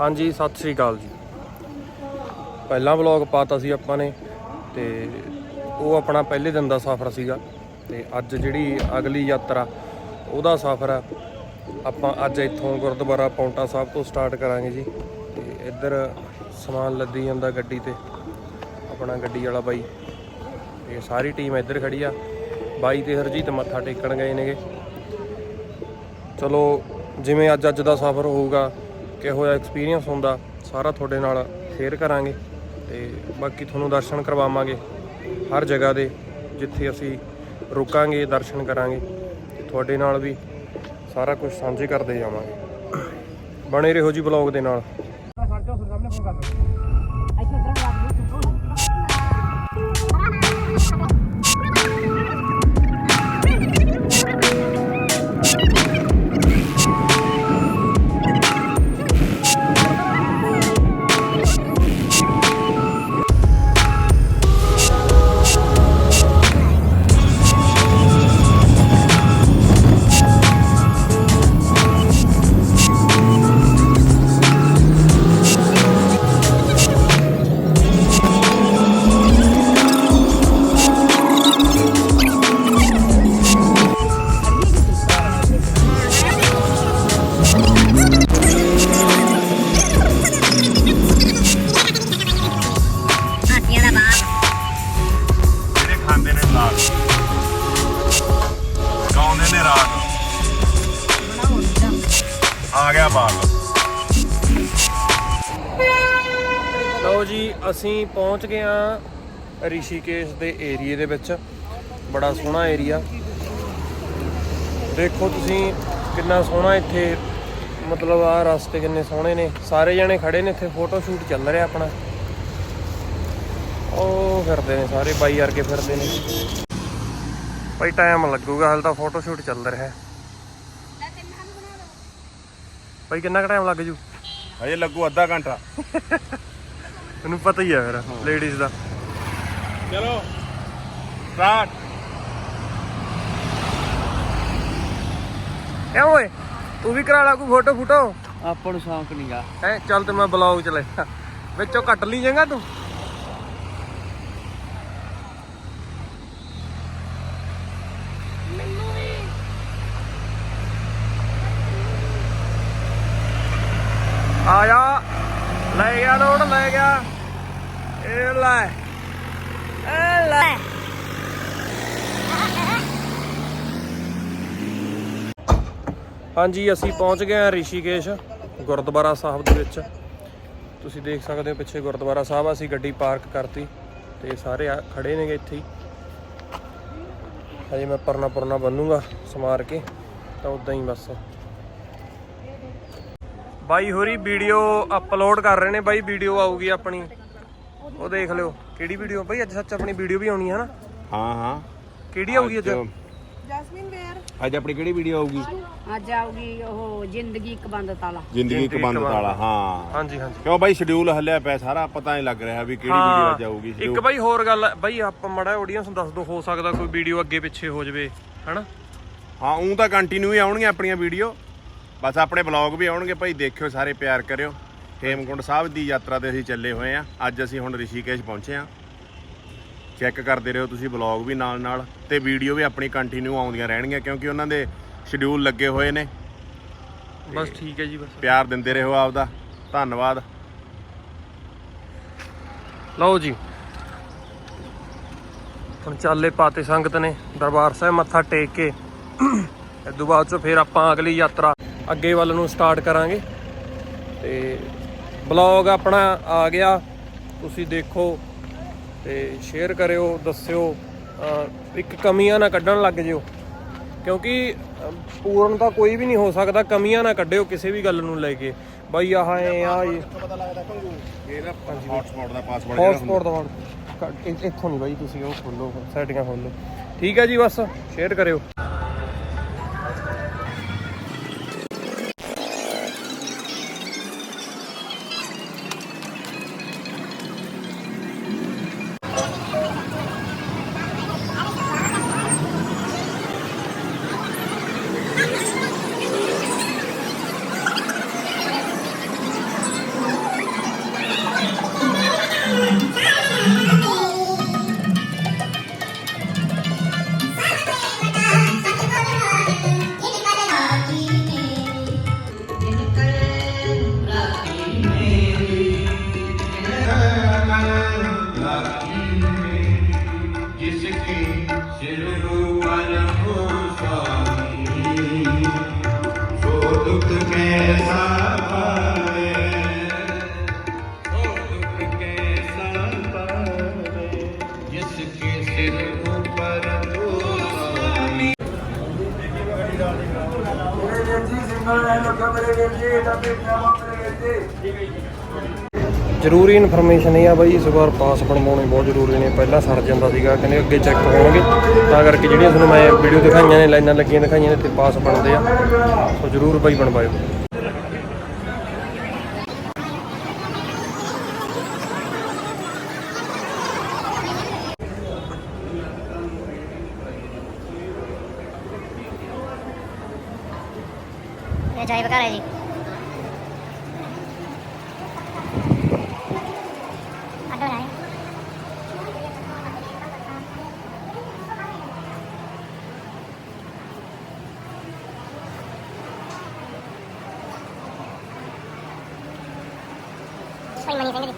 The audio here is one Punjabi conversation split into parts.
ਹਾਂਜੀ, ਸਤਿ ਸ੍ਰੀ ਅਕਾਲ ਜੀ। ਪਹਿਲਾ ਵਲੌਗ ਪਾਤਾ ਸੀ ਆਪਾਂ ਨੇ ਤੇ ਉਹ ਆਪਣਾ ਪਹਿਲੇ ਦਿਨ ਦਾ ਸਫ਼ਰ ਸੀਗਾ ਤੇ ਅੱਜ ਜਿਹੜੀ ਅਗਲੀ ਯਾਤਰਾ, ਉਹਦਾ ਸਫ਼ਰ ਆ। ਆਪਾਂ ਅੱਜ ਇੱਥੋਂ ਗੁਰਦੁਆਰਾ ਪੌਂਟਾ ਸਾਹਿਬ ਤੋਂ ਸਟਾਰਟ ਕਰਾਂਗੇ ਜੀ ਤੇ ਇੱਧਰ ਸਮਾਨ ਲੱਦੀ ਜਾਂਦਾ ਗੱਡੀ ਤੇ, ਆਪਣਾ ਗੱਡੀ ਵਾਲਾ ਬਾਈ। ਤੇ ਸਾਰੀ ਟੀਮ ਇੱਧਰ ਖੜੀ ਆ। ਬਾਈ ਤੇ ਹਰਜੀਤ ਮੱਥਾ ਟੇਕਣ ਗਏ ਨੇਗੇ। ਚਲੋ, ਜਿਵੇਂ ਅੱਜ ਅੱਜ ਦਾ ਸਫ਼ਰ ਹੋਊਗਾ ਕਿਹੋ ਜਿਹਾ ਐਕਸਪੀਰੀਅੰਸ ਹੁੰਦਾ, ਸਾਰਾ ਤੁਹਾਡੇ ਨਾਲ ਸ਼ੇਅਰ ਕਰਾਂਗੇ ਤੇ ਬਾਕੀ ਤੁਹਾਨੂੰ ਦਰਸ਼ਨ ਕਰਵਾਵਾਂਗੇ ਹਰ ਜਗ੍ਹਾ ਦੇ, ਜਿੱਥੇ ਅਸੀਂ ਰੁਕਾਂਗੇ, ਦਰਸ਼ਨ ਕਰਾਂਗੇ ਤੇ ਤੁਹਾਡੇ ਨਾਲ ਵੀ ਸਾਰਾ ਕੁਝ ਸਾਂਝੇ ਕਰਦੇ ਜਾਵਾਂਗੇ। ਬਣੇ ਰਹੋ ਜੀ ਬਲੌਗ ਦੇ ਨਾਲ। ਰਿਸ਼ੀਕੇਸ਼ ਦੇ ਏਰੀਏ ਦੇ ਵਿੱਚ। ਬੜਾ ਸੋਹਣਾ ਏਰੀਆ। ਦੇਖੋ ਤੁਸੀਂ ਕਿੰਨਾ ਸੋਹਣਾ ਇੱਥੇ ਮਤਲਬ ਆ ਰਸਤੇ ਕਿੰਨੇ ਸੋਹਣੇ ਨੇ। ਸਾਰੇ ਜਣੇ ਖੜੇ ਨੇ ਇੱਥੇ ਫੋਟੋ ਸ਼ੂਟ ਚੱਲ ਰਿਹਾ ਆਪਣਾ। ਉਹ ਫਿਰਦੇ ਨੇ ਸਾਰੇ ਬਾਈ ਵਰਗੇ ਫਿਰਦੇ ਨੇ। ਭਾਈ ਟਾਈਮ ਲੱਗੂਗਾ ਹਾਲੇ ਤਾਂ ਫੋਟੋ ਸ਼ੂਟ ਚੱਲ ਰਿਹਾ। ਹੈ ਭਾਈ ਕਿੰਨਾ ਕੁ ਟਾਈਮ ਲੱਗ ਜੂ? ਹਜੇ ਲੱਗੂ ਅੱਧਾ ਘੰਟਾ। ਮੈਨੂੰ ਪਤਾ ਹੀ ਆ ਫਿਰ ਲੇਡੀਜ਼ ਦਾ। ਚਲੋ। ਸਟਾਰਟ ਐ ਓਏ ਤੂੰ ਵੀ ਕਰਾ ਲਾ ਕੋਈ ਫੋਟੋ ਫੋਟੋ? ਆਪਾਂ ਨੂੰ ਸ਼ੌਂਕ ਨਹੀਂਗਾ ਹੈ ਚੱਲ ਤੇ ਮੈਂ ਬਲੌਗ ਚ ਲੈ ਵਿੱਚੋਂ ਕੱਟ ਲਈ ਜਾਂਗਾ ਤੂੰ? ਆ ਜਾ। ਲੈ ਗਿਆ ਲੋੜ ਲੈ ਗਿਆ। ਇਹ ਲੈ। ਲੈ ਹਾਂਜੀ ਅਸੀਂ ਪਹੁੰਚ ਗਏ ਹਾਂ ਰਿਸ਼ੀਕੇਸ਼ ਗੁਰਦੁਆਰਾ ਸਾਹਿਬ ਦੇ ਵਿੱਚ। ਤੁਸੀਂ ਦੇਖ ਸਕਦੇ ਹੋ ਪਿੱਛੇ ਗੁਰਦੁਆਰਾ ਸਾਹਿਬ ਆ, ਅਸੀਂ ਗੱਡੀ ਪਾਰਕ ਕਰਤੀ ਤੇ ਸਾਰੇ ਆ ਖੜੇ ਨੇਗੇ ਇੱਥੇ ਹੀ। ਹਜੇ ਮੈਂ ਪਰਨਾ ਪਰਨਾ ਬੰਨੂਗਾ ਸਮਾਰ ਕੇ ਤਾਂ ਉਦਾਂ ਹੀ ਬਸ। ਬਾਈ ਹੋਰੀ ਵੀਡੀਓ ਅਪਲੋਡ ਕਰ ਰਹੇ ਨੇ ਬਾਈ ਵੀਡੀਓ ਆਊਗੀ ਆਪਣੀ। ਉਹ ਦੇਖ ਲਿਓ। ਕਿਹੜੀ ਵੀਡੀਓ ਬਾਈ ਅੱਜ ਸੱਚ ਆਪਣੀ ਵੀਡੀਓ ਵੀ ਆਉਣੀ ਹੈ ਨਾ ਹਾਂ ਹਾਂ। ਕਿਹੜੀ ਆਊਗੀ ਅੱਜ? ਜਸਮੀਨ ਵੇਰ ਅੱਜ ਆਪਣੀ ਕਿਹੜੀ ਵੀਡੀਓ ਆਊਗੀ? ਅੱਜ ਆਉਗੀ ਉਹ ਜ਼ਿੰਦਗੀ ਇੱਕ ਬੰਦ ਤਾਲਾ। ਜ਼ਿੰਦਗੀ ਇੱਕ ਬੰਦ। ਤਾਲਾ ਹਾਂ। ਹਾਂਜੀ ਹਾਂਜੀ। ਕਿਉਂ ਬਾਈ ਸ਼ਡਿਊਲ ਹੱਲਿਆ ਪਿਆ ਸਾਰਾ ਪਤਾ ਨਹੀਂ ਲੱਗ ਰਿਹਾ ਵੀ ਕਿਹੜੀ ਵੀਡੀਓ ਅੱਜ ਆਊਗੀ ਇੱਕ ਬਾਈ ਹੋਰ ਗੱਲ ਬਾਈ ਆਪਾਂ ਮੜਾ ਆਡੀਅנס ਨੂੰ ਦੱਸ ਦੋ ਹੋ ਸਕਦਾ ਕੋਈ ਵੀਡੀਓ ਅੱਗੇ ਪਿੱਛੇ ਹੋ ਜਾਵੇ ਹਨਾ? ਹਾਂ ਉਹ ਤਾਂ ਕੰਟੀਨਿਊ ਹੀ ਆਉਣਗੀਆਂ ਆਪਣੀਆਂ ਵੀਡੀਓ। ਬਸ ਆਪਣੇ ਬਲੌਗ ਵੀ ਆਉਣਗੇ ਭਾਈ ਦੇਖਿਓ ਸਾਰੇ ਪਿਆਰ ਕਰਿਓ। ਹੇਮਕੁੰਡ ਸਾਹਿਬ ਦੀ ਯਾਤਰਾ ਤੇ ਅਸੀਂ ਚੱਲੇ ਹੋਏ ਆ। ਅੱਜ ਅਸੀਂ ਹੁਣ ਰਿਸ਼ੀਕੇਸ਼ ਪਹੁੰਚੇ ਆ। ਚੈੱਕ ਕਰਦੇ ਰਹੋ ਤੁਸੀਂ ਬਲੌਗ ਵੀ ਨਾਲ ਨਾਲ ਤੇ ਵੀਡੀਓ ਵੀ ਆਪਣੀ ਕੰਟੀਨਿਊ ਆਉਂਦੀਆਂ ਰਹਿਣਗੀਆਂ ਕਿਉਂਕਿ ਉਹਨਾਂ ਦੇ ਸ਼ਡਿਊਲ ਲੱਗੇ ਹੋਏ ਨੇ। ਬਸ ਠੀਕ ਹੈ ਜੀ ਬਸ। ਪਿਆਰ ਦਿੰਦੇ ਰਹੋ ਆਪਦਾ। ਧੰਨਵਾਦ। ਲਓ ਜੀ। ਹੁਣ ਚਾਲੇ ਪਾਤੇ ਸੰਗਤ ਨੇ ਦਰਬਾਰ ਸਾਹਿਬ ਮੱਥਾ ਟੇਕ ਕੇ। ਇਸ ਤੋਂ ਬਾਅਦ ਚੋਂ ਫਿਰ ਆਪਾਂ ਅਗਲੀ ਯਾਤਰਾ ਅੱਗੇ ਵੱਲ ਨੂੰ ਸਟਾਰਟ ਕਰਾਂਗੇ। ਤੇ ਬਲੌਗ ਆਪਣਾ ਆ ਗਿਆ। ਤੁਸੀਂ ਦੇਖੋ ਤੇ ਸ਼ੇਅਰ ਕਰਿਓ ਦੱਸਿਓ। ਇੱਕ ਕਮੀਆਂ ਨਾ ਕੱਢਣ ਲੱਗ ਜਿਓ। ਕਿਉਂਕਿ ਪੂਰਨ ਤਾਂ ਕੋਈ ਵੀ ਨਹੀਂ ਹੋ ਸਕਦਾ ਕਮੀਆਂ ਨਾ ਕੱਢਿਓ ਕਿਸੇ ਵੀ ਗੱਲ ਨੂੰ ਲੈ ਕੇ। ਬਾਈ ਆਹ ਐ ਆ ਇਹ ਇਹਦਾ ਹੌਟਸਪੌਟ ਦਾ ਪਾਸਵਰਡ ਹੌਟਸਪੌਟ ਦਾ ਇੱਥੋਂ ਨਹੀਂ ਬਾਈ ਤੁਸੀਂ ਉਹ ਖੋਲੋ ਸੈਟਿੰਗਾਂ ਖੋਲੋ। ਠੀਕ ਹੈ ਜੀ ਬਸ ਸ਼ੇਅਰ ਕਰਿਓ। ਜ਼ਰੂਰੀ ਇਨਫੋਰਮੇਸ਼ਨ ਇਹ ਆ ਬਾਈ, ਇਸ ਵਾਰ ਪਾਸ ਬਣਵਾਉਣੇ ਬਹੁਤ ਜ਼ਰੂਰੀ ਨੇ। ਪਹਿਲਾਂ ਸਰ ਜਾਂਦਾ ਸੀਗਾ, ਕਹਿੰਦੇ ਅੱਗੇ ਚੈੱਕ ਹੋਣਗੇ। ਤਾਂ ਕਰਕੇ ਜਿਹੜੀਆਂ ਤੁਹਾਨੂੰ ਮੈਂ ਵੀਡੀਓ ਦਿਖਾਈਆਂ ਨੇ, ਲਾਈਨਾਂ ਲੱਗੀਆਂ ਦਿਖਾਈਆਂ ਨੇ, ਤੇ ਪਾਸ ਬਣਦੇ ਆ। ਸੋ ਜ਼ਰੂਰ ਬਾਈ ਬਣਵਾਇਓ। ਇਹ ਡਰਾਈਵ ਹੈ ਜੀ ਆਟੋ ਨਹੀਂ ਕੋਈ ਮਨੀ ਸਿੰਘ ਜੀ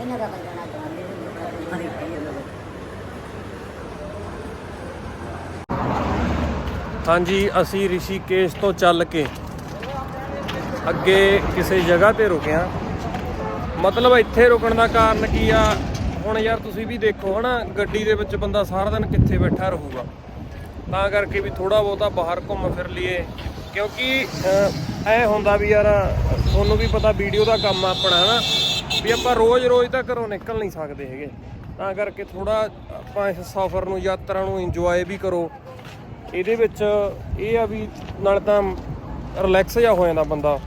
ਇਹਨਾਂ ਦਾ ਬੰਦਾ ਨਾ ਹਾਂਜੀ, ਅਸੀਂ ਰਿਸ਼ੀਕੇਸ਼ ਤੋਂ ਚੱਲ ਕੇ ਅੱਗੇ ਕਿਸੇ ਜਗ੍ਹਾ ਤੇ ਰੁਕੇ ਹਾਂ। ਮਤਲਬ ਇੱਥੇ ਰੁਕਣ ਦਾ ਕਾਰਨ ਕੀ ਆ? ਹੁਣ ਯਾਰ ਤੁਸੀਂ ਵੀ ਦੇਖੋ ਹਨਾ, ਗੱਡੀ ਦੇ ਵਿੱਚ ਬੰਦਾ ਸਾਰਾ ਦਿਨ ਕਿੱਥੇ ਬੈਠਾ ਰਹੂਗਾ। ਤਾਂ ਕਰਕੇ ਵੀ ਥੋੜਾ ਬਹੁਤਾ ਬਾਹਰ ਘੁੰਮ ਫਿਰ ਲਈਏ। ਕਿਉਂਕਿ ਐ ਹੁੰਦਾ ਵੀ ਯਾਰ, ਤੁਹਾਨੂੰ ਵੀ ਪਤਾ ਵੀਡੀਓ ਦਾ ਕੰਮ ਆ ਆਪਣਾ, ਹਨਾ? ਵੀ ਆਪਾਂ ਰੋਜ਼-ਰੋਜ਼ ਤਾਂ ਘਰੋਂ ਨਿਕਲ ਨਹੀਂ ਸਕਦੇ ਹੈਗੇ। ਤਾਂ ਕਰਕੇ ਥੋੜਾ ਆਪਾਂ ਇਸ ਸਫ਼ਰ ਨੂੰ, ਯਾਤਰਾ ਨੂੰ ਇੰਜੋਏ ਵੀ ਕਰੋ। ਇਹਦੇ ਵਿੱਚ ਇਹ ਆ ਵੀ ਨਾਲ ਤਾਂ ਰਿਲੈਕਸ ਜਿਹਾ ਹੋ ਜਾਂਦਾ ਬੰਦਾ।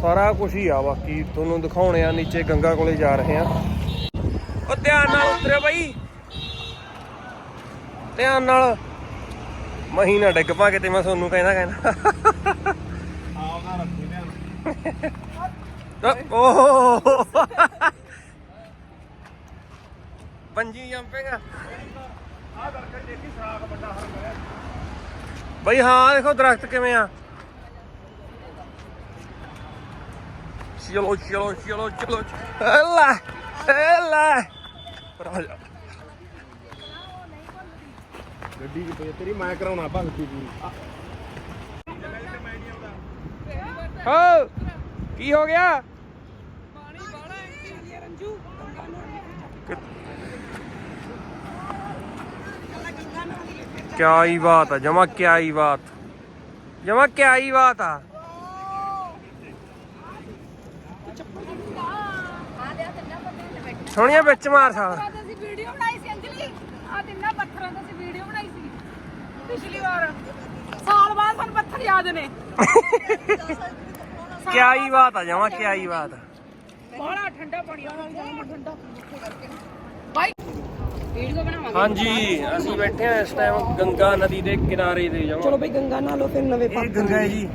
ਸਾਰਾ ਕੁਝ ਹੀ ਆ ਬਾਕੀ ਤੁਹਾਨੂੰ ਦਿਖਾਉਣੇ ਆ, ਨੀਚੇ ਗੰਗਾ ਕੋਲੇ ਜਾ ਰਹੇ ਆ। ਉਹ ਧਿਆਨ ਨਾਲ ਉਤਰਿਓ ਬਾਈ। ਧਿਆਨ ਨਾਲ। ਮਹੀਨਾ ਡਿੱਗ ਪਾ ਕਿਤੇ, ਮੈਂ ਤੁਹਾਨੂੰ ਕਹਿੰਦਾ ਕਹਿੰਦਾ। ਆਪਦਾ ਰੱਖੀ ਧਿਆਨ ਓਹ। ਪੰਜੀ ਜੰਪਿੰਗ ਆ। ਕਰਕੇ ਦੇਖੀ ਸਾਗ ਵੱਡਾ ਹਰ ਗਿਆ ਬਈ ਹਾਂ ਦੇਖੋ ਦਰਖਤ ਕਿਵੇਂ ਆ। ਚਲੋ ਚਲੋ ਚਲੋ ਚਲੋ ਹਲਾ ਹਲਾ। ਰਾਜਾ ਗੱਡੀ ਦੀ ਪਈ ਤੇਰੀ ਮੈਂ ਕਰਾਉਣਾ ਭਗਤੀ ਪੂਰੀ ਹੋ ਕੀ ਹੋ ਗਿਆ? ਕਿਆ ਹੀ ਬਾਤ ਆ ਜਮਾ ਕਿਆ ਹੀ ਬਾਤ। ਜਮਾ ਕਿਆ ਹੀ ਬਾਤ ਆ। ਸੋਹਣੀਆਂ ਵਿੱਚ ਮਾਰ ਸਾਲ। ਅਸੀਂ ਵੀਡੀਓ ਬਣਾਈ ਸੀ ਅੰਜਲੀ। ਆ ਤਿੰਨਾਂ ਪੱਥਰਾਂ ਤੋਂ ਅਸੀਂ ਵੀਡੀਓ ਬਣਾਈ ਸੀ। ਪਿਛਲੀ ਵਾਰ। ਸਾਲ ਬਾਅਦ ਸਾਨੂੰ ਪੱਥਰ ਯਾਦ ਨੇ। ਕਿਆ ਹੀ ਬਾਤ ਆ ਜਮਾ ਕਿਆ ਹੀ ਬਾਤ ਆ। ਬੜਾ ਠੰਡਾ ਪਾਣੀ ਆ ਠੰਡਾ। ਬਾਈ ਵੀਡੀਓ ਬਣਾਵਾਂਗੇ। ਹਾਂਜੀ ਅਸੀਂ ਬੈਠੇ ਹਾਂ ਇਸ ਟਾਈਮ ਗੰਗਾ ਨਦੀ ਦੇ ਕਿਨਾਰੇ ਤੇ ਜਮਾ ਚਲੋ ਬਈ ਗੰਗਾ ਨਾ ਲੋ ਫਿਰ ਨਵੇਂ ਇਹ ਗੰਗਾ ਹੈ ਜੀ।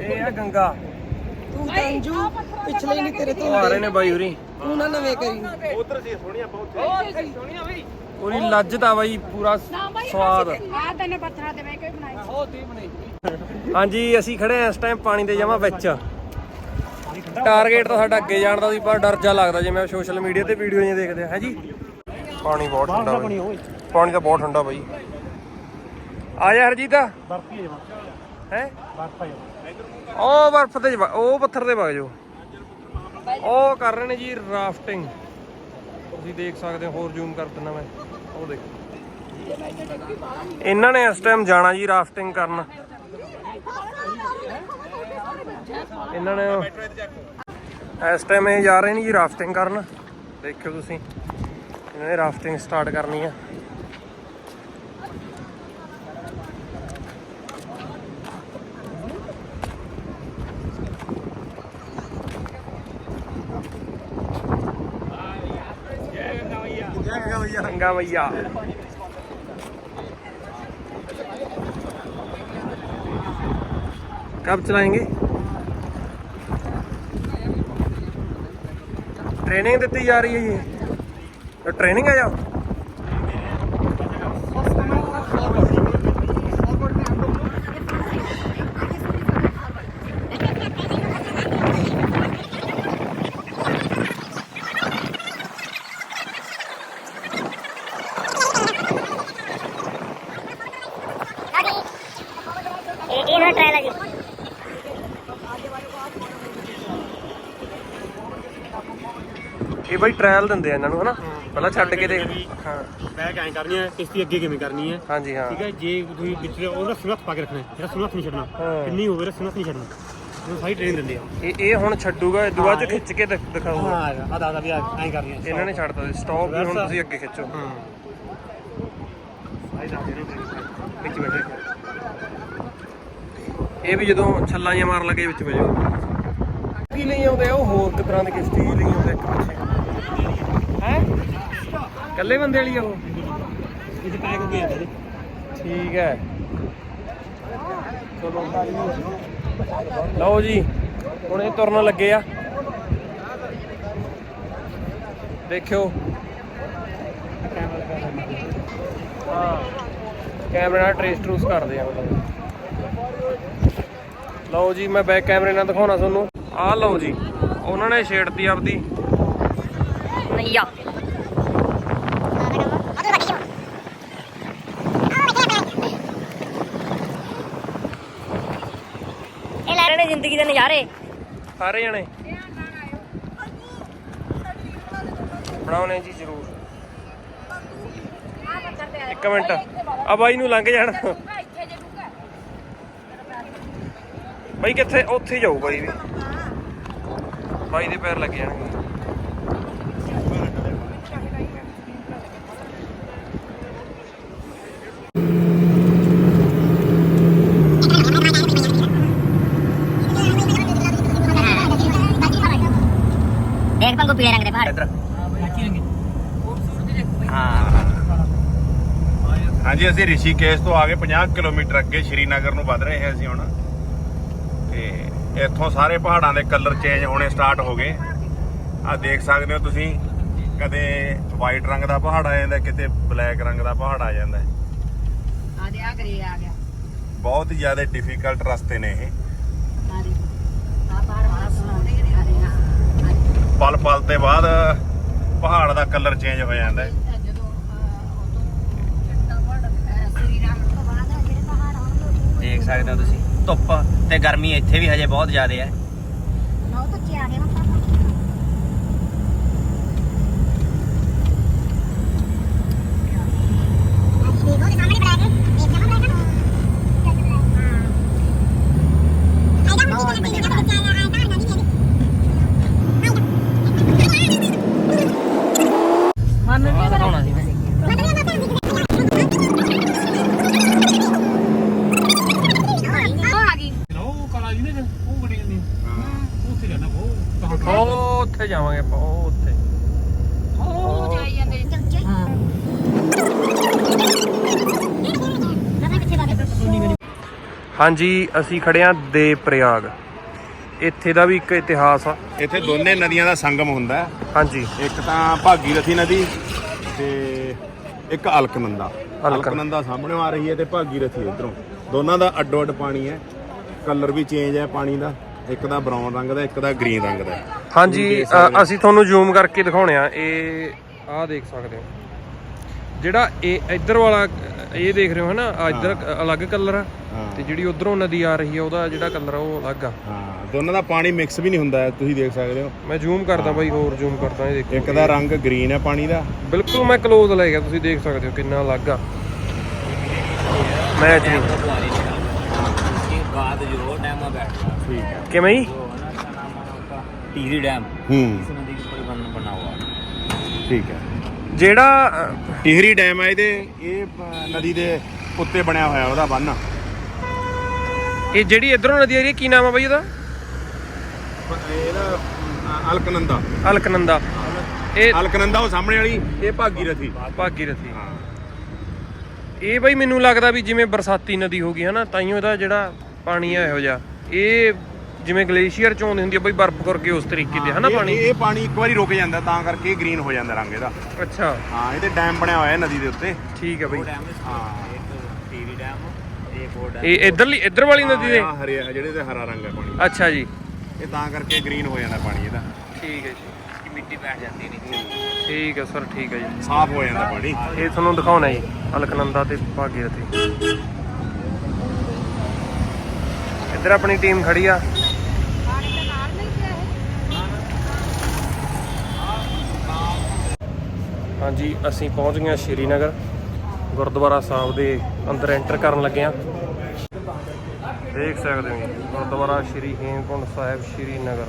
ਇਹ ਆ ਗੰਗਾ। ਤੂੰ ਤਾਂ ਅੰਜੂ ਪਿਛਲੇ ਹੀ ਨਹੀਂ ਤੇਰੇ ਤੋਂ ਆ ਰਹੇ ਨੇ ਬਾਈ ਹੋਰੀ। ਤੂੰ ਨਾ ਨਵੇਂ ਕਰੀ। ਉਧਰ ਸੀ ਸੋਹਣੀਆਂ ਬਹੁਤ ਸੋਹਣੀਆਂ ਬਈ ਪੂਰੀ ਲੱਜ ਤਾਂ ਬਾਈ ਪੂਰਾ ਸਵਾਦ। ਆ ਤੈਨੇ ਪੱਥਰਾਂ ਤੇ ਮੈਂ ਕੋਈ ਬਣਾਈ ਸੀ। ਹਾਂਜੀ ਅਸੀਂ ਖੜੇ ਹਾਂ ਇਸ ਟਾਈਮ ਪਾਣੀ ਦੇ ਜਮਾ ਵਿੱਚ। ਟਾਰਗੇਟ ਤਾਂ ਸਾਡਾ ਅੱਗੇ ਜਾਣ ਦਾ ਸੀ ਪਰ ਡਰ ਜਾ ਲੱਗਦਾ ਜਿਵੇਂ ਸੋਸ਼ਲ ਮੀਡੀਆ ਤੇ ਵੀਡੀਓ ਜਿਹੀਆਂ ਦੇਖਦੇ ਆ ਹੈ ਜੀ? ਪਾਣੀ ਬਹੁਤ ਠੰਡਾ ਬਾਈ। ਪਾਣੀ ਤਾਂ ਬਹੁਤ ਠੰਡਾ ਬਾਈ। ਆ ਜਾ ਹਰਜੀਤ। ਬਰਫੀ ਹੈ ਉਹ ਬਰਫ ਤੇ ਜਾ- ਉਹ ਪੱਥਰ ਤੇ ਵਗ ਜਾਓ। ਉਹ ਕਰ ਰਹੇ ਨੇ ਜੀ ਰਾਫਟਿੰਗ ਤੁਸੀਂ ਦੇਖ ਸਕਦੇ ਹੋ ਹੋਰ ਜ਼ੂਮ ਕਰ ਦਿੰਦਾ ਮੈਂ। ਉਹ ਦੇਖੋ। ਇਹਨਾਂ ਨੇ ਇਸ ਟਾਈਮ ਜਾਣਾ ਜੀ ਰਾਫਟਿੰਗ ਕਰਨ। ਇਹਨਾਂ ਨੇ ਇਸ ਟਾਈਮ ਇਹ ਜਾ ਰਹੇ ਨੇ ਜੀ ਰਾਫਟਿੰਗ ਕਰਨ। ਦੇਖਿਓ ਤੁਸੀਂ। ਇਹਨਾਂ ਨੇ ਰਾਫਟਿੰਗ ਸਟਾਰਟ ਕਰਨੀ ਆ गंगा मैया कब चलाएंगे ट्रेनिंग देती जा रही है ये ਟ੍ਰੇਨਿੰਗ ਹੈ ਜਾਂ? ਇਹਨਾਂ ਟ੍ਰਾਈ ਲੱਗੀ ਇਹ ਬਈ ਟ੍ਰਾਇਲ ਦਿੰਦੇ ਆ ਇਹਨਾਂ ਨੂੰ ਹਨਾ? ਪਹਿਲਾਂ ਛੱਡ ਕੇ ਦੇਖ ਹਾਂ ਬੈਗ ਐਂ ਕਰਨੀ ਹੈ ਕਿਸ਼ਤੀ ਅੱਗੇ ਕਿਵੇਂ ਕਰਨੀ ਹੈ? ਹਾਂਜੀ ਹਾਂ। ਠੀਕ ਹੈ ਜੇ ਤੁਸੀਂ ਵਿੱਚ ਉਹਦਾ ਸੁਨੱਖ ਪਾ ਕੇ ਰੱਖਣਾ ਹੈ ਜਿਹੜਾ ਸੁਨੱਖ ਨਹੀਂ ਛੱਡਣਾ। ਕਿੰਨੀ ਹੋਵੇ ਸੁਨੱਖ ਨਹੀਂ ਛੱਡਣਾ। ਉਹਨੂੰ ਸਾਰੀ ਟ੍ਰੇਨ ਦਿੰਦੇ ਆ। ਇਹ ਇਹ ਹੁਣ ਛੱਡੂਗਾ ਇਹ ਦੁਆ ਚ ਖਿੱਚ ਕੇ ਦਿਖ- ਦਿਖਾਊਗਾ। ਹਾਂ ਆ ਦਾ ਵੀ ਐਂ ਕਰਨੀ ਹੈ ਇਹਨਾਂ ਨੇ ਛੱਡਤਾ ਸੀ ਸਟਾਪ ਵੀ ਹੁਣ ਤੁਸੀਂ ਅੱਗੇ ਖਿੱਚੋ। ਹਾਂ। ਦੱਸ ਦੇਣੇ ਵਿੱਚ ਬੈਠੇ। ਇਹ ਵੀ ਜਦੋਂ ਛੱਲਾਂ ਜਿਹਾ ਮਾਰਨ ਲੱਗੇ ਵਿੱਚ ਵਜੋ ਕੀ ਲਈ ਆਉਂਦੇ ਆ ਉਹ ਹੋਰ ਤਰ੍ਹਾਂ ਦੀ ਕਿਸ਼ਤੀ? ਲਈ ਆਉਂਦੇ ਇੱਕ ਪਿੱਛੇ। ਇਕੱਲੇ ਬੰਦੇ ਵਾਲੀ ਆ ਉਹ? ਇਹ ਪੈਕ ਹੋ ਗਿਆ ਠੀਕ ਹੈ। ਚਲੋ। ਲਓ ਜੀ ਹੁਣ ਇਹ ਤੁਰਨ ਲੱਗੇ ਆ। ਦੇਖਿਓ। ਹਾਂ ਕੈਮਰੇ ਨਾਲ ਟ੍ਰੇਸ ਟਰੂਸ ਕਰਦੇ ਆ ਮਤਲਬ ਲਓ ਜੀ ਮੈਂ ਬੈਕ ਕੈਮਰੇ ਨਾਲ ਦਿਖਾਉਣਾ ਤੁਹਾਨੂੰ। ਆਹ ਲਓ ਜੀ ਉਹਨਾਂ ਨੇ ਛੇੜਤੀ ਆਪਦੀ। ਨਈਆ ਇਹ ਲੈ ਰਹੇ ਨੇ ਜ਼ਿੰਦਗੀ ਦੇ ਨਜ਼ਾਰੇ ਸਾਰੇ ਜਣੇ? ਬਣਾਉਣੇ ਜੀ ਜ਼ਰੂਰ। ਇੱਕ ਮਿੰਟ। ਆ ਬਾਈ ਨੂੰ ਲੰਘ ਜਾਣ। ਬਾਈ ਕਿੱਥੇ? ਉੱਥੇ ਜਾਊ ਬਾਈ ਵੀ। ਬਾਈ ਦੇ ਪੈਰ ਲੱਗ ਜਾਣਗੇ। ਦੇਖ ਪੰਗੂ ਪੀਲੇ ਰੰਗ ਦੇ ਪਹਾੜ ਹਾਂਜੀ ਅਸੀਂ ਰਿਸ਼ੀਕੇਸ਼ ਤੋਂ ਆ ਗਏ 50 ਕਿਲੋਮੀਟਰ ਅੱਗੇ ਸ਼੍ਰੀਨਗਰ ਨੂੰ ਵੱਧ ਰਹੇ ਹਾਂ ਅਸੀਂ ਹੁਣ। ਤੇ ਇੱਥੋਂ ਸਾਰੇ ਪਹਾੜਾਂ ਦੇ ਕਲਰ ਚੇਂਜ ਹੋਣੇ ਸਟਾਰਟ ਹੋ ਗਏ। ਆ ਦੇਖ ਸਕਦੇ ਹੋ ਤੁਸੀਂ ਕਦੇ ਵਾਈਟ ਰੰਗ ਦਾ ਪਹਾੜ ਆ ਜਾਂਦਾ ਕਿਤੇ ਬਲੈਕ ਰੰਗ ਦਾ ਪਹਾੜ ਆ ਜਾਂਦਾ। ਆ ਦੇ ਆ ਕਰੀ ਆ ਗਿਆ। ਬਹੁਤ ਜ਼ਿਆਦਾ ਡਿਫਿਕਲਟ ਰਸਤੇ ਨੇ ਇਹ ਆ ਦੇ ਆ ਬਾਹਰ ਬਾਹਰ ਸੁਣਾਉਂਦੇ ਨੇ ਆ ਦੇ ਹਾਂ ਪਲ ਪਲ ਤੇ ਬਾਅਦ ਪਹਾੜ ਦਾ ਕਲਰ ਚੇਂਜ ਹੋ ਜਾਂਦਾ ਹੈ। ਜਦੋਂ ਸ੍ਰੀ ਰਾਮ ਤੋਂ ਬਾਅਦ ਜਿਹੜੇ ਪਹਾੜ ਆਉਣਗੇ ਦੇਖ ਸਕਦੇ ਹੋ ਤੁਸੀਂ ਧੁੱਪ ਤੇ ਗਰਮੀ ਇੱਥੇ ਵੀ ਹਜੇ ਬਹੁਤ ਜ਼ਿਆਦਾ ਹੈ ਨੌ ਤੋਂ ਕੀ ਆ ਗਏ ਮਤਲਬ ਦਿਖਾਉਣਾ ਸੀ ਮੈਂ ਆ ਗਈ ਉਹ ਕਾਲਾ ਜੀ ਨੇ ਉਹ ਬੜੀ ਜਾਂਦੀ ਉੱਥੇ ਜਾਣਾ ਉਹ ਉਹ ਉੱਥੇ ਜਾਵਾਂਗੇ ਆਪਾਂ? ਉਹ ਉੱਥੇ। ਉਹ ਜਾਈ ਜਾਂਦੇ ਹਾਂਜੀ ਅਸੀਂ ਖੜੇ ਆ ਦੇ ਪ੍ਰਯਾਗ ਇੱਥੇ ਦਾ ਵੀ ਇੱਕ ਇਤਿਹਾਸ ਆ। ਇੱਥੇ ਦੋਨੇ ਨਦੀਆਂ ਦਾ ਸੰਗਮ ਹੁੰਦਾ ਹੈ। ਹਾਂਜੀ। ਇੱਕ ਤਾਂ ਭਾਗੀਰਥੀ ਨਦੀ ਤੇ ਇੱਕ ਅਲਕਨੰਦਾ। ਅਲਕਨ- ਅਲਕਨੰਦਾ ਸਾਹਮਣੇ ਆ ਰਹੀ ਹੈ ਤੇ ਭਾਗੀਰਥੀ ਇਧਰੋਂ। ਦੋਨਾਂ ਦਾ ਅੱਡੋ ਅੱਡ ਪਾਣੀ ਹੈ। ਕਲਰ ਵੀ ਚੇਂਜ ਹੈ ਪਾਣੀ ਦਾ। ਇੱਕ ਦਾ ਬ੍ਰਾਊਨ ਰੰਗ ਦਾ ਇੱਕ ਦਾ ਗ੍ਰੀਨ ਰੰਗ ਦਾ। ਹਾਂਜੀ ਅਸੀਂ ਤੁਹਾਨੂੰ ਜ਼ੂਮ ਕਰਕੇ ਦਿਖਾਉਣੇ ਆ। ਇਹ ਆਹ ਦੇਖ ਸਕਦੇ ਹੋ। ਜਿਹੜਾ ਇਹ ਇੱਧਰ ਵਾਲਾ ਇਹ ਦੇਖ ਰਹੇ ਹੋ ਹਨਾ? ਆਹ ਇੱਧਰ ਅਲੱਗ ਕਲਰ ਆ। ਤੇ ਜਿਹੜੀ ਉਧਰੋਂ ਨਦੀ ਆ ਰਹੀ ਆ ਉਹਦਾ ਜਿਹੜਾ ਕਲਰ ਆ ਉਹ ਅਲੱਗ ਆ। ਹਾਂ ਦੋਨਾਂ ਦਾ ਪਾਣੀ ਮਿਕਸ ਵੀ ਨਹੀਂ ਹੁੰਦਾ ਤੁਸੀਂ ਦੇਖ ਸਕਦੇ ਹੋ। ਮੈਂ ਜ਼ੂਮ ਕਰਦਾ ਬਾਈ ਹੋਰ ਜ਼ੂਮ ਕਰਦਾ ਇਹ ਦੇਖੋ। ਇੱਕ ਦਾ ਰੰਗ ਗ੍ਰੀਨ ਹੈ ਪਾਣੀ ਦਾ। ਬਿਲਕੁਲ ਮੈਂ ক্লোਜ਼ ਲੈ ਗਿਆ ਤੁਸੀਂ ਦੇਖ ਸਕਦੇ ਹੋ ਕਿੰਨਾ ਅਲੱਗ ਆ। ਮੈਚ ਨਹੀਂ में बैठा ਠੀਕ ਹੈ ਕਿਵੇਂ ਜੀ जो है ना क्या नाम है उसका टीरी डैम ਹੂੰ इस नदी के ऊपर बन बना हुआ है ਠੀਕ ਹੈ ਜਿਹੜਾ ਅ, ਟਿਹਰੀ ਡੈਮ ਹੈ ਇਹਦੇ ਇਹ ਅ, ਨਦੀ ਦੇ ਉੱਤੇ ਬਣਿਆ ਹੋਇਆ ਉਹਦਾ ਬੰਨ ਇਹ ਜਿਹੜੀ ਇਧਰੋਂ ਨਦੀ ਆ ਰਹੀ ਹੈ ਕੀ ਨਾਮ ਆ ਬਾਈ ਉਹਦਾ ਇਹਦਾ ਅ, ਅਲਕਨੰਦਾ ਅਲਕਨੰਦਾ ਇਹ ਅਲਕਨੰਦਾ ਉਹ ਸਾਹਮਣੇ ਵਾਲੀ ਇਹ ਭਾਗੀਰਥੀ ਭਾਗੀਰਥੀ ਹਾਂ ਇਹ ਬਈ ਮੈਨੂੰ ਲੱਗਦਾ ਵੀ ਜਿਵੇਂ ਬਰਸਾਤੀ ਨਦੀ ਹੋ ਗਈ ਹਨਾ ਤਾਈਓ ਇਹਦਾ ਜਿਹੜਾ ਪਾਣੀ ਆ ਇਹੋ ਜਿਹਾ ਇਹ ਜਿਵੇਂ ਗਲੇਸ਼ੀਅਰ ਚ ਆਉਂਦੀ ਹੁੰਦੀ ਆ ਬਈ ਬਰਫ਼ ਕਰਕੇ ਉਸ ਤਰੀਕੇ ਦੇ ਹਨਾ ਪਾਣੀ? ਇਹ ਪਾਣੀ ਇੱਕ ਵਾਰੀ ਰੁਕ ਜਾਂਦਾ ਤਾਂ ਕਰਕੇ ਗ੍ਰੀਨ ਹੋ ਜਾਂਦਾ ਰੰਗ ਇਹਦਾ। ਅੱਛਾ। ਹਾਂ ਇਹਦੇ ਡੈਮ ਬਣਿਆ ਹੋਇਆ ਨਦੀ ਦੇ ਉੱਤੇ। ਠੀਕ ਹੈ ਬਈ। ਹਾਂ। ਟੀਵੀ ਡੈਮ ਇਹ ਬੋਰਡ ਇਹ ਇਧਰ ਵਾਲੀ ਨਦੀ ਦੇ? ਜਿਹੜੇ ਤੇ ਹਰਾ ਰੰਗ ਹੈ ਪਾਣੀ। ਅੱਛਾ ਜੀ। ਇਹ ਤਾਂ ਕਰਕੇ ਗ੍ਰੀਨ ਹੋ ਜਾਂਦਾ ਪਾਣੀ ਇਹਦਾ। ਠੀਕ ਹੈ ਜੀ। ਮਿੱਟੀ ਬੈਠ ਜਾਂਦੀ ਨਹੀਂ। ਠੀਕ ਹੈ ਸਰ ਠੀਕ ਹੈ ਜੀ। ਸਾਫ਼ ਹੋ ਜਾਂਦਾ ਪਾਣੀ। ਇਹ ਤੁਹਾਨੂੰ ਦਿਖਾਉਣਾ ਜੀ ਅਲਕਨੰਦਾ ਤੇ ਭਾਗੀਰਥੀ ਇੱਧਰ ਆਪਣੀ ਟੀਮ ਖੜੀ ਆ। ਹਾਂਜੀ, ਅਸੀਂ ਪਹੁੰਚ ਗਏ ਹਾਂ ਸ਼੍ਰੀਨਗਰ। ਗੁਰਦੁਆਰਾ ਸਾਹਿਬ ਦੇ ਅੰਦਰ ਐਂਟਰ ਕਰਨ ਲੱਗੇ ਹਾਂ। ਦੇਖ ਸਕਦੇ ਹੋ ਗੁਰਦੁਆਰਾ ਸ਼੍ਰੀ ਹੇਮਕੁੰਟ ਸਾਹਿਬ, ਸ਼੍ਰੀਨਗਰ।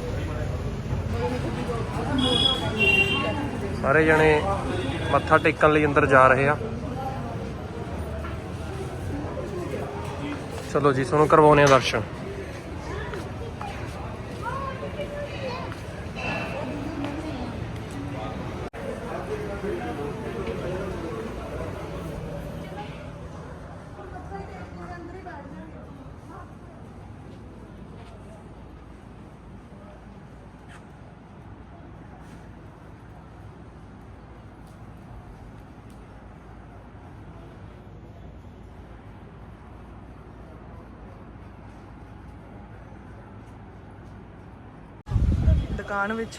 ਸਾਰੇ ਜਣੇ ਮੱਥਾ ਟੇਕਣ ਲਈ ਅੰਦਰ ਜਾ ਰਹੇ ਆ। ਚਲੋ ਜੀ, ਤੁਹਾਨੂੰ ਕਰਵਾਉਣੇ ਆ ਦਰਸ਼ਨ। ਦੁਕਾਨ ਵਿੱਚ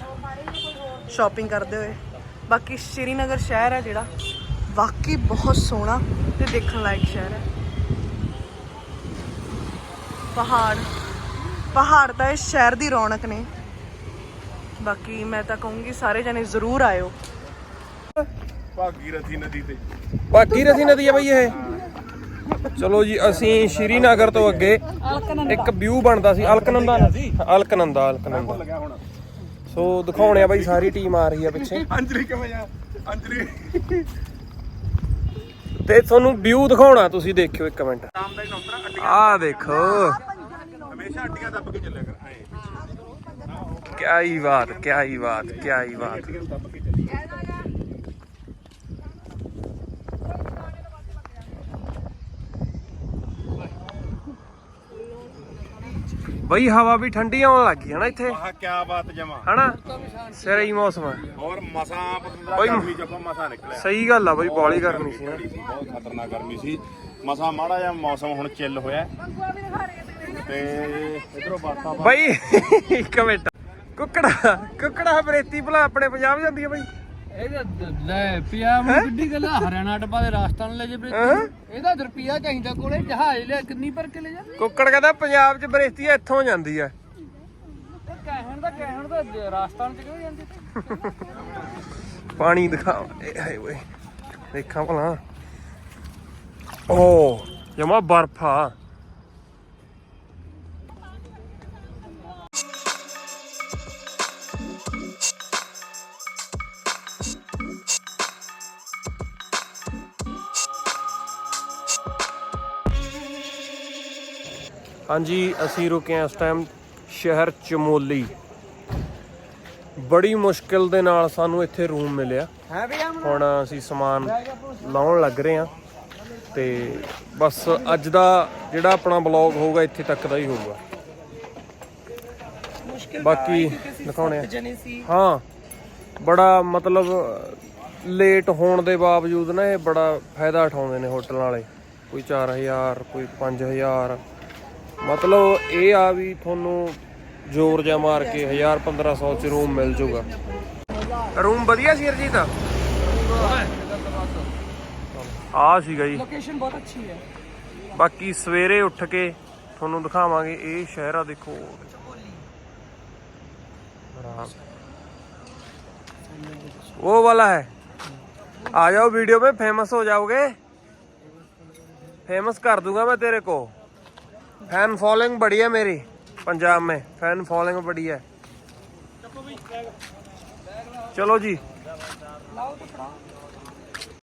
ਸ਼ਾਪਿੰਗ ਕਰਦੇ ਹੋਏ। ਬਾਕੀ ਸ਼੍ਰੀਨਗਰ ਸ਼ਹਿਰ ਹੈ ਜਿਹੜਾ। ਵਾਕਈ ਬਹੁਤ ਸੋਹਣਾ ਤੇ ਦੇਖਣ ਲਾਇਕ ਸ਼ਹਿਰ ਹੈ। ਪਹਾੜ। ਪਹਾੜ ਤਾਂ ਇਸ ਸ਼ਹਿਰ ਦੀ ਰੌਣਕ ਨੇ। ਬਾਕੀ ਮੈਂ ਤਾਂ ਕਹੂੰਗੀ ਸਾਰੇ ਜਣੇ ਜ਼ਰੂਰ ਆਇਓ। ਭਾਗੀਰਥੀ ਨਦੀ ਤੇ। ਰਸੀ ਨਦੀ ਆ ਬਈ ਇਹ। ਚਲੋ ਜੀ ਅਸੀਂ ਸ਼੍ਰੀਨਗਰ ਤੋਂ ਅੱਗੇ ਇੱਕ ਵਿਊ ਬਣਦਾ ਸੀ। ਅਲਕਨੰਦਾ ਨਦੀ ਅਲਕਨੰਦਾ ਅਲਕਨੰਦਾ। ਸੋ ਦਿਖਾਉਣੇ ਆ ਬਈ ਸਾਰੀ ਟੀਮ ਆ ਰਹੀ ਆ ਪਿੱਛੇ। ਅੰਜਲੀ ਕਿਵੇਂ ਆ? ਅੰਜਲੀ। ਤੇ ਤੁਹਾਨੂੰ ਵਿਊ ਦਿਖਾਉਣਾ ਤੁਸੀਂ ਦੇਖਿਓ ਇੱਕ ਮਿੰਟ। ਆਹ ਦੇਖੋ। ਹਮੇਸ਼ਾ ਅੱਡੀਆਂ ਦੱਬ ਕੇ ਚੱਲਿਆ ਕਰ ਕਿਆ ਹੀ ਬਾਤ ਹੀ ਬਾਤ ਹੀ ਬਾਤ ਅੱਡੀਆਂ ਨੂੰ ਦੱਬ ਕੇ ਚੱਲੀ ਬਈ ਹਵਾ ਵੀ ਠੰਡੀ ਆਉਣ ਲੱਗੀ ਹੈ ਨਾ ਇੱਥੇ? ਆਹ ਕੀ ਬਾਤ ਜਮਾ। ਹਨਾ? ਸਿਰੇ ਹੀ ਮੌਸਮ ਹੈ ਔਰ ਮਸਾਂ ਪਤੰਦਰਾ ਓਏ ਗਰਮੀ ਚ ਮਸਾਂ ਨਿਕਲਿਆ। ਸਹੀ ਗੱਲ ਆ ਬਈ ਬਾਲੀ ਗਰਮੀ ਸੀ। ਨਾ ਸੀ ਬਹੁਤ ਖਤਰਨਾਕ ਗਰਮੀ ਸੀ। ਮਸਾਂ ਮਾੜਾ ਜਿਹਾ ਮੌਸਮ ਹੁਣ ਚਿੱਲ ਹੋਇਆ। ਤੇ ਇਧਰੋਂ ਬਾਤਾਂ ਬਈ ਇੱਕ ਮਿੰਟ। ਕੁੱਕੜਾ ਕੁੱਕੜਾ ਬਰੇਤੀ ਭਲਾ ਆਪਣੇ ਪੰਜਾਬ ਜਾਂਦੀ ਹੈ ਬਈ। ਇਹਦਾ ਲੈ ਪਿਆ ਮੈਂ ਕਿੱਡੀ ਗੱਲ ਆ, ਹਰਿਆਣਾ ਡੱਬਾ ਦੇ ਰਾਜਸਥਾਨ ਲੈ ਜੇ ਬਰੇ ਹੈਂ? ਇਹਦਾ ਰੁਪਿਆ ਚਾਹੀਦਾ ਕੋਲੇ ਜਹਾਜ਼ ਲਿਆ ਕਿੰਨੀ ਭਰ ਕੇ ਲੈ ਜਾ ਕੁੱਕੜ ਕਹਿੰਦਾ ਪੰਜਾਬ 'ਚ ਬਰੇਤੀ ਇੱਥੋਂ ਜਾਂਦੀ ਹੈ ਕਹਿਣ ਦਾ ਕਹਿਣ ਦਾ ਰਾਜਸਥਾਨ ਚ ਕਿਉਂ ਜਾਂਦੀ? ਪਾਣੀ ਦਿਖਾ ਇਹ ਹਾਏ ਓਏ ਦੇਖਾਂ ਭਲਾ। ਓ ਜਮਾ ਬਰਫ ਆ। ਹਾਂਜੀ ਅਸੀਂ ਰੁਕੇ ਹਾਂ ਇਸ ਟਾਈਮ ਸ਼ਹਿਰ ਚਮੋਲੀ। ਬੜੀ ਮੁਸ਼ਕਿਲ ਦੇ ਨਾਲ ਸਾਨੂੰ ਇੱਥੇ ਰੂਮ ਮਿਲਿਆ। ਹੁਣ ਅਸੀਂ ਸਮਾਨ ਲਾਉਣ ਲੱਗ ਰਹੇ ਹਾਂ। ਤੇ ਬਸ ਅੱਜ ਦਾ ਜਿਹੜਾ ਆਪਣਾ ਬਲੌਗ ਹੋਊਗਾ ਇੱਥੇ ਤੱਕ ਦਾ ਹੀ ਹੋਊਗਾ। ਬਾਕੀ ਦਿਖਾਉਣੇ ਆ। ਹਾਂ ਬੜਾ ਮਤਲਬ ਲੇਟ ਹੋਣ ਦੇ ਬਾਵਜੂਦ ਨਾ ਇਹ ਬੜਾ ਫਾਇਦਾ ਉਠਾਉਂਦੇ ਨੇ ਹੋਟਲ ਵਾਲੇ। ਕੋਈ 4000 ਕੋਈ 5000 ਮਤਲਬ ਇਹ ਆ ਵੀ ਤੁਹਾਨੂੰ ਜ਼ੋਰ ਜਾ ਮਾਰ ਕੇ 1000 1500 ਚ ਰੂਮ ਮਿਲ ਜਾਊਗਾ ਰੂਮ ਵਧੀਆ ਸੀ ਅਰਜੀਤ ਆ ਸੀਗਾ ਜੀ ਲੋਕੇਸ਼ਨ ਬਹੁਤ ਅੱਛੀ ਹੈ ਬਾਕੀ ਸਵੇਰੇ ਉੱਠ ਕੇ ਤੁਹਾਨੂੰ ਦਿਖਾਵਾਂਗੇ ਇਹ ਸ਼ਹਿਰ ਆ ਦੇਖੋ ਬੜਾ वो वाला है आ जाओ वीडियो में फेमस हो जाओगे फेमस कर दूंगा मैं तेरे को फैन फॉलोइंग बड़ी है मेरी पंजाब में फैन फॉलोइंग बड़ी है चलो जी